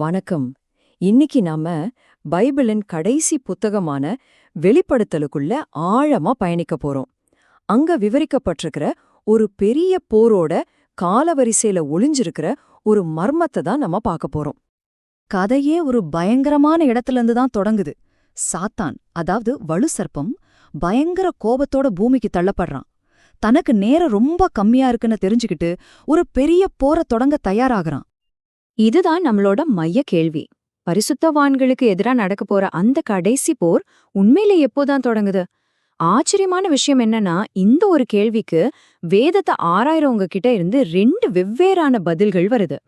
வணக்கம். இன்னைக்கு நாம பைபிளின் கடைசி புத்தகமான வெளிப்படுத்தலுக்குள்ள ஆழமா பயணிக்க போறோம். அங்க விவரிக்கப்பட்டிருக்கிற ஒரு பெரிய போரோட காலவரிசையில ஒளிஞ்சிருக்கிற ஒரு மர்மத்தை தான் நம்ம பார்க்க போறோம். கதையே ஒரு பயங்கரமான இடத்துல இருந்து தான் தொடங்குது. சாத்தான் அதாவது வலு சர்ப்பம் பயங்கர கோபத்தோட பூமிக்கு தள்ளப்படுறான். தனக்கு நேரம் ரொம்ப கம்மியா இருக்குன்னு தெரிஞ்சுக்கிட்டு ஒரு பெரிய போரை தொடங்க தயாராகிறான். இதுதான் நம்மளோட மைய கேள்வி. பரிசுத்தவான்களுக்கு எதிரா நடக்க போற அந்த கடைசி போர் உண்மையில எப்போதான் தொடங்குது? ஆச்சரியமான விஷயம் என்னன்னா இந்த ஒரு கேள்விக்கு வேதத்தை ஆராயறவங்க கிட்ட இருந்து ரெண்டு வெவ்வேறான பதில்கள் வருது.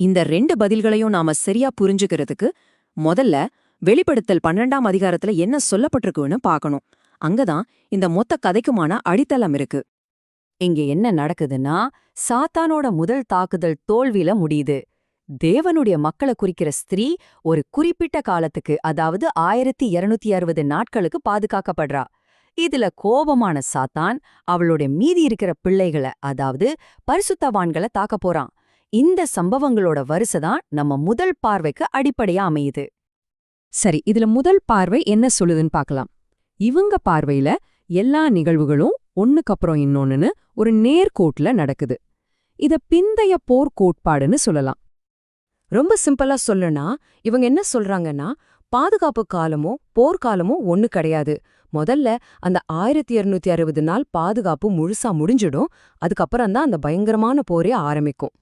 இந்த ரெண்டு பதில்களையும் நாம சரியா புரிஞ்சுக்கிறதுக்கு முதல்ல வெளிப்படுத்தல் பன்னெண்டாம் அதிகாரத்துல என்ன சொல்லப்பட்டிருக்குன்னு பார்க்கணும். அங்கதான் இந்த மொத்த கதைக்குமான அடித்தளம் இருக்கு. இங்க என்ன நடக்குதுன்னா சாத்தானோட முதல் தாக்குதல் தோல்வியில முடியுது. தேவனுடைய மக்களை குறிக்கிற ஸ்திரீ ஒரு குறிப்பிட்ட காலத்துக்கு அதாவது ஆயிரத்தி இருநூத்தி அறுபது நாட்களுக்கு பாதுகாக்கப்படுறா. இதுல கோபமான சாத்தான் அவளுடைய மீதி இருக்கிற பிள்ளைகளை அதாவது பரிசுத்தவான்களை தாக்க போறான். இந்த சம்பவங்களோட வரிசைதான் நம்ம முதல் பார்வைக்கு அடிப்படையா அமையுது. சரி இதுல முதல் பார்வை என்ன சொல்லுதுன்னு பார்க்கலாம். இவங்க பார்வையில எல்லா நிகழ்வுகளும் ஒன்னுக்கப்புறம் இன்னொன்னுன்னு ஒரு நேர்கோட்ல நடக்குது. இத பிந்தைய போர் கோட்பாடுன்னு சொல்லலாம். ரொம்ப சிம்பிளா சொல்லனா இவங்க என்ன சொல்றாங்கன்னா பாதுகாப்பு காலமோ போர்க்காலமோ ஒண்ணு கிடையாது. முதல்ல அந்த ஆயிரத்தி இருநூத்தி அறுபது நாள் பாதுகாப்பு முழுசா முடிஞ்சிடும். அதுக்கப்புறம் தான் அந்த பயங்கரமான போரே ஆரம்பிக்கும்.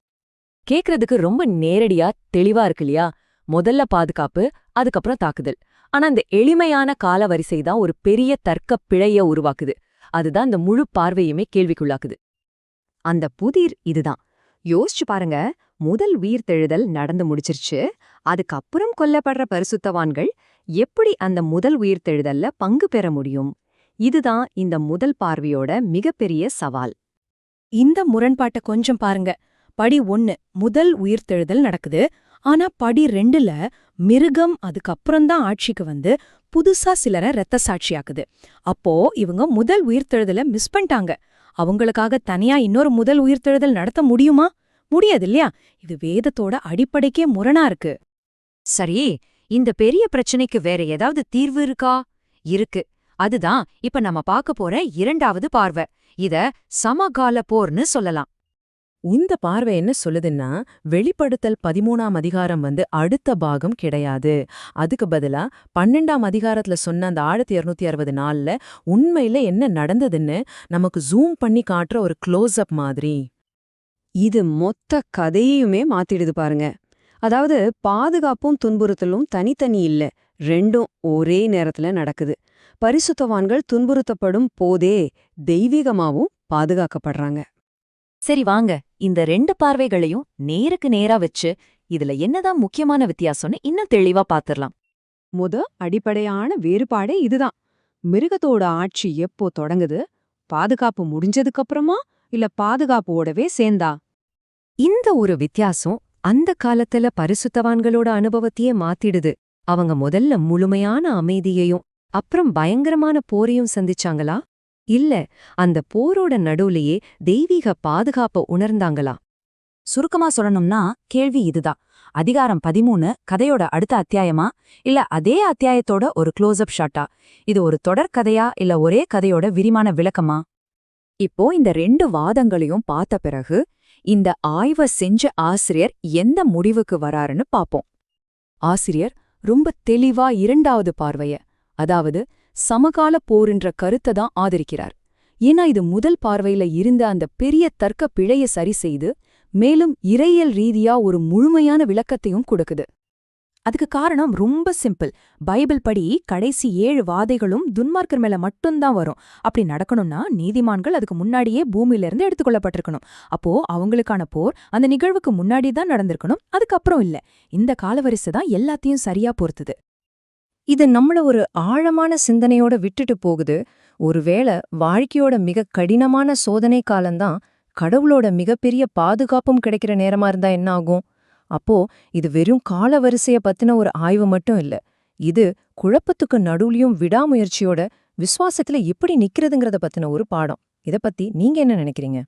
கேக்குறதுக்கு ரொம்ப நேரடியா தெளிவா இருக்கு இல்லையா? முதல்ல பாதுகாப்பு அதுக்கப்புறம் தாக்குதல். ஆனா இந்த எளிமையான காலவரிசை தான் ஒரு பெரிய தர்க்க பிழைய உருவாக்குது. அதுதான் இந்த முழு பார்வையுமே கேள்விக்குள்ளாக்குது. அந்த புதிர் இதுதான். யோசிச்சு பாருங்க முதல் உயிர்த்தெழுதல் நடந்து முடிச்சிருச்சு. அதுக்கப்புறம் கொல்லப்படுற பரிசுத்தவான்கள் எப்படி அந்த முதல் உயிர்த்தெழுதல்ல பங்கு பெற முடியும்? இதுதான் இந்த முதல் பார்வையோட மிகப்பெரிய சவால். இந்த முரண்பாட்டை கொஞ்சம் பாருங்க. படி ஒன்னு முதல் உயிர்த்தெழுதல் நடக்குது. ஆனா படி ரெண்டுல மிருகம் அதுக்கப்புறம்தான் ஆட்சிக்கு வந்து புதுசா சிலரை இரத்த சாட்சியாக்குது. அப்போ இவங்க முதல் உயிர்த்தெழுதல மிஸ் பண்ணிட்டாங்க. அவங்களுக்காக தனியா இன்னொரு முதல் உயிர்த்தெழுதல் நடத்த முடியுமா? முடியாது இல்லையா இது வேதத்தோட அடிப்படைக்கே முரணா இருக்கு. சரி இந்த பெரிய பிரச்சனைக்கு வேற ஏதாவது தீர்வு இருக்கா? இருக்கு. அதுதான் இப்ப நம்ம பார்க்க போற இரண்டாவது பார்வை. இத சமகால போர்னு சொல்லலாம். இந்த பார்வை என்ன சொல்லுதுன்னா வெளிப்படுத்தல் பதிமூணாம் அதிகாரம் வந்து அடுத்த பாகம் கிடையாது. அதுக்கு பதிலா பன்னெண்டாம் அதிகாரத்துல சொன்ன அந்த ஆயிரத்தி இருநூத்தி அறுபது நாள்ல உண்மையில என்ன நடந்ததுன்னு நமக்கு ஜூம் பண்ணி காட்டுற ஒரு க்ளோஸ் அப் மாதிரி. இது மொத்த கதையுமே மாத்திடுது பாருங்க. அதாவது பாதுகாப்பும் துன்புறுத்தலும் தனித்தனி இல்ல ரெண்டும் ஒரே நேரத்துல நடக்குது. பரிசுத்தவான்கள் துன்புறுத்தப்படும் போதே தெய்வீகமாவும் பாதுகாக்கப்படுறாங்க. சரி வாங்க இந்த ரெண்டு பார்வைகளையும் நேருக்கு நேரா வச்சு இதுல என்னதான் முக்கியமான வித்தியாசம்னு இன்னும் தெளிவா பாத்துரலாம். முத அடிப்படையான வேறுபாடே இதுதான். மிருகத்தோட ஆட்சி எப்போ தொடங்குது? பாதுகாப்பு முடிஞ்சதுக்கப்புறமா இல்ல பாதுகாப்போடவே சேர்ந்தா? இந்த ஒரு வித்தியாசம் அந்த காலத்துல பரிசுத்தவான்களோட அனுபவத்தையே மாத்திடுது. அவங்க முதல்ல முழுமையான அமைதியையும் அப்புறம் பயங்கரமான போரையும் சந்திச்சாங்களா? இல்ல அந்த போரோட நடுவுலயே தெய்வீக பாதுகாப்ப உணர்ந்தாங்களா? சுருக்கமா சொல்லணும்னா கேள்வி இதுதான். அதிகாரம் பதிமூணு கதையோட அடுத்த அத்தியாயமா? இல்ல அதே அத்தியாயத்தோட ஒரு க்ளோஸ்அப் ஷாட்டா இது ஒரு தொடர் கதையா இல்ல ஒரே கதையோட விரிமான விளக்கமா? இப்போ இந்த ரெண்டு வாதங்களையும் பார்த்த பிறகு இந்த ஆய்வை செஞ்ச ஆசிரியர் எந்த முடிவுக்கு வராருன்னு பாப்போம் ஆசிரியர் ரொம்ப தெளிவா இரண்டாவது பார்வைய அதாவது சமகால போரின்ற கருத்தை தான் ஆதரிக்கிறார். ஏன்னா இது முதல் பார்வையில இருந்த அந்த பெரிய தர்க்க பிழைய சரி செய்து மேலும் இறையியல் ரீதியா ஒரு முழுமையான விளக்கத்தையும் கொடுக்குது. அதுக்கு காரணம் ரொம்ப சிம்பிள். பைபிள் படி கடைசி ஏழு வாதைகளும் துன்மார்க்கர் மேல மட்டும்தான் வரும். அப்படி நடக்கணும்னா நீதிமான்கள் அதுக்கு முன்னாடியே பூமியிலிருந்து எடுத்துக்கொள்ளப்பட்டிருக்கணும். அப்போ அவங்களுக்கான போர் அந்த நிகழ்வுக்கு முன்னாடி தான் நடந்திருக்கணும். அதுக்கப்புறம் இல்ல. இந்த காலவரிசை தான் எல்லாத்தையும் சரியா பொறுத்துது. இது நம்மள ஒரு ஆழமான சிந்தனையோட விட்டுட்டு போகுது. ஒருவேளை வாழ்க்கையோட மிக கடினமான சோதனை காலம்தான் கடவுளோட மிகப்பெரிய பாதுகாப்பும் கிடைக்கிற நேரமா இருந்தா என்ன ஆகும்? அப்போ இது வெறும் கால வரிசைய பத்தின ஒரு ஆய்வு மட்டும் இல்ல. இது குழப்பத்துக்கு நடுவுலயும் விடாமுயற்சியோட விசுவாசத்துல எப்படி நிக்கிறதுங்கிறத பத்தின ஒரு பாடம். இத பத்தி நீங்க என்ன நினைக்கிறீங்க?